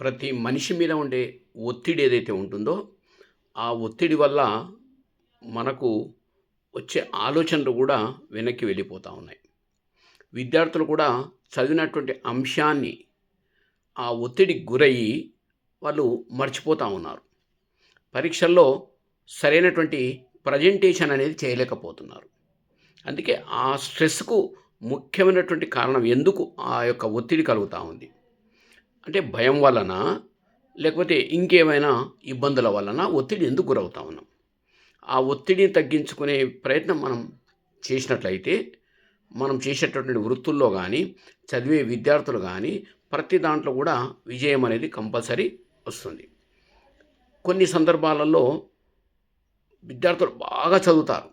ప్రతి మనిషి మీద ఉండే ఒత్తిడి ఏదైతే ఉంటుందో ఆ ఒత్తిడి వల్ల మనకు వచ్చే ఆలోచనలు కూడా వెనక్కి వెళ్ళిపోతూ ఉన్నాయి. విద్యార్థులు కూడా చదివినటువంటి అంశాన్ని ఆ ఒత్తిడికి గురయ్యి వాళ్ళు మర్చిపోతూ ఉన్నారు. పరీక్షల్లో సరైనటువంటి ప్రజెంటేషన్ అనేది చేయలేకపోతున్నారు. అందుకే ఆ స్ట్రెస్కు ముఖ్యమైనటువంటి కారణం ఎందుకు ఆ యొక్క ఒత్తిడి కలుగుతూ ఉంది? అంటే భయం వలన లేకపోతే ఇంకేమైనా ఇబ్బందుల వలన ఒత్తిడి ఎందుకు గురవుతా ఉన్నాం? ఆ ఒత్తిడిని తగ్గించుకునే ప్రయత్నం మనం చేసినట్లయితే మనం చేసేటటువంటి వృత్తుల్లో కానీ చదివే విద్యార్థులు కానీ ప్రతి దాంట్లో కూడా విజయం అనేది కంపల్సరీ వస్తుంది. కొన్ని సందర్భాలలో విద్యార్థులు బాగా చదువుతారు.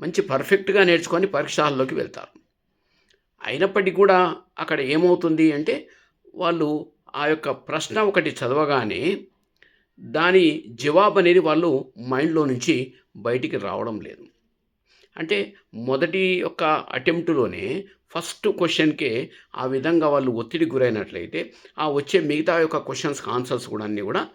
మంచి పర్ఫెక్ట్గా నేర్చుకొని పరీక్ష హాల్లోకి వెళ్తారు. అయినప్పటికీ కూడా అక్కడ ఏమవుతుంది అంటే వాళ్ళు ఆ యొక్క ప్రశ్న ఒకటి చదవగానే దాని జవాబు అనేది వాళ్ళు మైండ్లో నుంచి బయటికి రావడం లేదు. అంటే మొదటి యొక్క అటెంప్ట్లోనే ఫస్ట్ క్వశ్చన్కే ఆ విధంగా వాళ్ళు ఒత్తిడి గురైనట్లయితే ఆ వచ్చే మిగతా యొక్క క్వశ్చన్స్కి ఆన్సర్స్ కూడా అన్నీ కూడా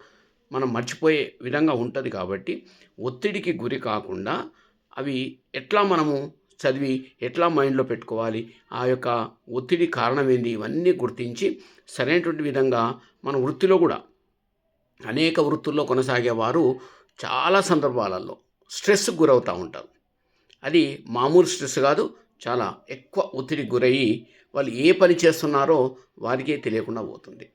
మనం మర్చిపోయే విధంగా ఉంటుంది కాబట్టి ఒత్తిడికి గురి కాకుండా అవి ఎట్లా మనము చదివి ఎట్లా మైండ్లో పెట్టుకోవాలి? ఆ యొక్క ఒత్తిడి కారణం ఏంది ఇవన్నీ గుర్తించి సరైనటువంటి విధంగా మన వృత్తిలో కూడా అనేక వృత్తుల్లో కొనసాగేవారు చాలా సందర్భాలలో స్ట్రెస్కి గురవుతూ ఉంటారు. అది మామూలు స్ట్రెస్ కాదు చాలా ఎక్కువ ఒత్తిడికి గురయ్యి వాళ్ళు ఏ పని చేస్తున్నారో వారికే తెలియకుండా పోతుంది.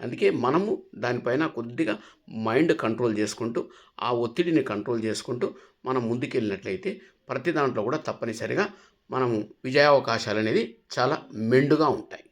అందుకే మనము దానిపైన కొద్దిగా మైండ్ కంట్రోల్ చేసుకుంటూ ఆ ఒత్తిడిని కంట్రోల్ చేసుకుంటూ మనం ముందుకెళ్ళినట్లయితే ప్రతి దాంట్లో కూడా తప్పనిసరిగా మనము విజయావకాశాలు అనేది చాలా మెండుగా ఉంటాయి.